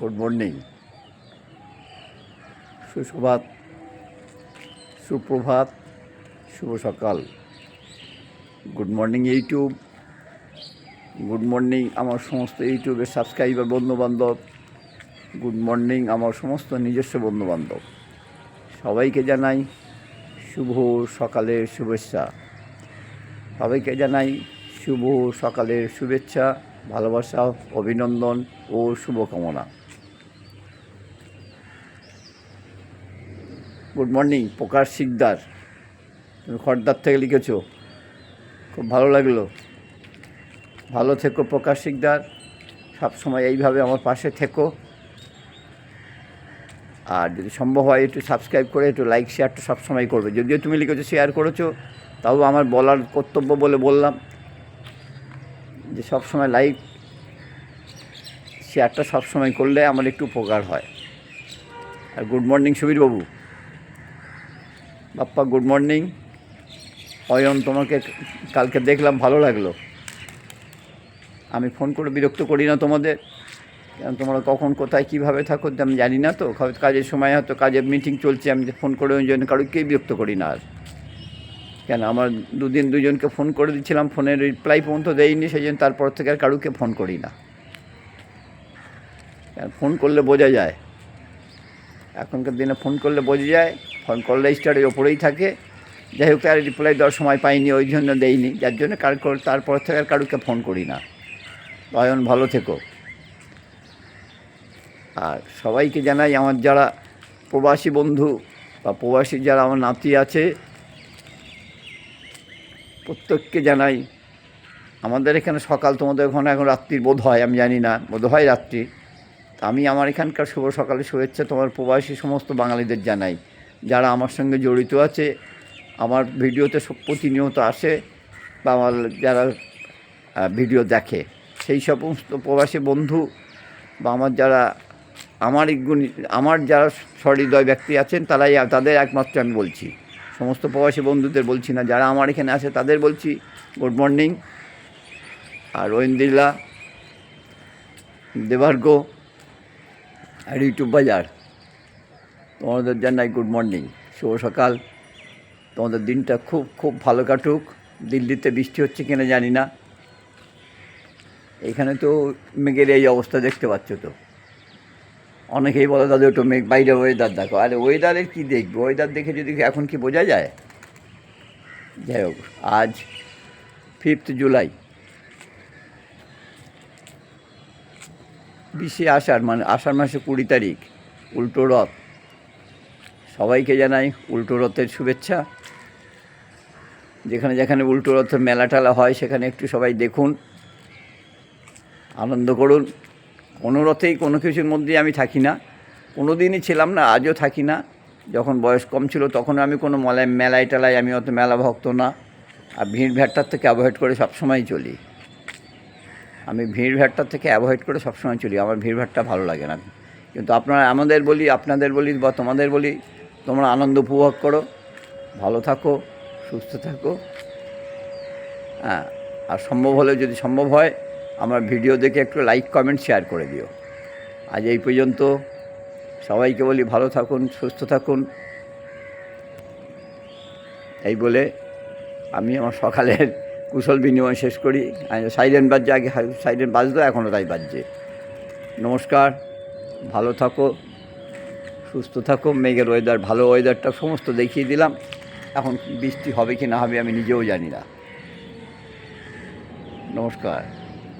Good morning. সুপ্রভাত সুপ্রভাত, শুভ সকাল। Good morning YouTube. Good morning আমার সমস্ত ইউটিউবের সাবস্ক্রাইবার বন্ধুবান্ধব। গুড মর্নিং আমার সমস্ত নিজস্ব বন্ধুবান্ধব। সবাইকে জানাই শুভ সকালের শুভেচ্ছা। সবাইকে জানাই শুভ সকালের শুভেচ্ছা, ভালোবাসা, অভিনন্দন ও শুভকামনা। Good morning, Prakash Shikdar. তুমি খড়দার থেকে লিখেছো। খুব ভালো লাগল। ভালো থেকো প্রকাশ শিকদার। সবসময় এইভাবে আমার পাশে থেকো। আর যদি সম্ভব হয় একটু সাবস্ক্রাইব করে, একটু লাইক শেয়ারটা সবসময় করবে। যদিও তুমি লিখেছো শেয়ার করেছ, তাও আমার বলার কর্তব্য বলে বললাম। যে সবসময় লাইক শেয়ারটা সবসময় করলে আমার একটু উপকার হয়। আর গুড মর্নিং সুবীরবাবু। বাপ্পা গুড মর্নিং অয়ন, তোমাকে কালকে দেখলাম, ভালো লাগল। আমি ফোন করে বিরক্ত করি না তোমাদের। কারণ তোমরা কখন, কোথায়, কীভাবে থাকো আমি জানি না তো। কাজের সময় হয়তো কাজের মিটিং চলছে, আমি ফোন করে ওই জন্য কারোকেই বিরক্ত করি না আর। কেন, আমার দুদিন দুজনকে ফোন করে দিচ্ছিলাম ফোনের রিপ্লাই পর্যন্ত দেয়নি সেই জন্য তারপর থেকে আর কারুকে ফোন করি না। ফোন করলে বোঝা যায়। এখনকার দিনে ফোন করলে বোঝা যায় ফোন করলে স্টারের ওপরেই থাকে। যাই হোক, তার রিপ্লাই দেওয়ার সময় পাইনি, ওই জন্য দেইনি। যার জন্য কার তারপর থেকে আর কারুকে ফোন করি না। অয়ন ভালো থেকো। আর সবাইকে জানাই আমার যারা প্রবাসী বন্ধু বা প্রবাসী যারা আমার নাতি আছে, প্রত্যেককে জানাই, আমাদের এখানে সকাল তোমাদের ওখানে এখন রাত্রির বোধ হয়, আমি জানি না, বোধ হয় রাত্রি। আমি আমার এখানকার শুভ সকালে শুভেচ্ছা তোমার প্রবাসী সমস্ত বাঙালিদের জানাই। যারা আমার সঙ্গে জড়িত আছে, আমার ভিডিওতে সব প্রতিনিয়ত আসে বা আমার যারা ভিডিও দেখে। সেই সমস্ত প্রবাসী বন্ধু বা আমার যারা, আমার গুণ, আমার যারা সহৃদয় ব্যক্তি আছেন, তারাই তাদের একমাত্র আমি বলছি। সমস্ত প্রবাসী বন্ধুদের বলছি না, যারা আমার এখানে আসে তাদের বলছি, গুড মর্নিং। আর ঐন্দিল্লা দেবার্গ, আর ইউটিউব বাজার। তোমাদের জানাই গুড মর্নিং শুভ সকাল। তোমাদের দিনটা খুব খুব ভালো কাটুক। দিল্লিতে বৃষ্টি হচ্ছে কিনা জানি না। এখানে তো মেঘের এই অবস্থা দেখতে পাচ্ছ তো। অনেকেই বলে, দাদা, একটু মেঘ, বাইরে ওয়েদার দেখো। আরে ওয়েদারের কী দেখবে? ওয়েদার দেখে যদি এখন কি বোঝা যায়? যাই হোক, আজ ফিফথ জুলাই বিশে আষাঢ় মানে আষাঢ় মাসে কুড়ি তারিখ, উল্টো রথ। সবাইকে জানাই উল্টো রথের শুভেচ্ছা। যেখানে যেখানে উল্টো রথের মেলা টেলা হয়, সেখানে একটু সবাই দেখুন, আনন্দ করুন। কোনো রথেই কোনো কিছুর মধ্যেই আমি থাকি না। কোনো দিনই ছিলাম না, আজও থাকি না। যখন বয়স কম ছিল, তখন আমি কোনো মলায়, মেলায় টেলায় আমি অত মেলা ভক্ত না। আর ভিড় ভ্যাটটার থেকে অ্যাভয়েড করে সবসময় চলি। আমি ভিড় ভাট্টার থেকে অ্যাভয়েড করে সবসময় চলি। আমার ভিড় ভাট্টা ভালো লাগে না। কিন্তু আপনারা, আমাদের বলি, আপনাদের বলি বা তোমাদের বলি তোমরা আনন্দ উপভোগ করো, ভালো থাকো, সুস্থ থাকো। হ্যাঁ আর সম্ভব হলে যদি সম্ভব হয়, আমার ভিডিও দেখে একটু লাইক কমেন্ট শেয়ার করে দিও। আজ এই পর্যন্ত, সবাইকে বলি ভালো থাকুন, সুস্থ থাকুন। এই বলে আমি আমার সকালের কুশল বিনিময় শেষ করি। সাইলেন্ট বাজছে, আগে সাইলেন্ট বাজতো এখনও তাই বাজছে। নমস্কার, ভালো থাকো। সুস্থ থাকো মেঘের ওয়েদার ভালো ওয়েদারটা সমস্ত দেখিয়ে দিলাম। এখন বৃষ্টি হবে কি না হবে আমি নিজেও জানি না। নমস্কার।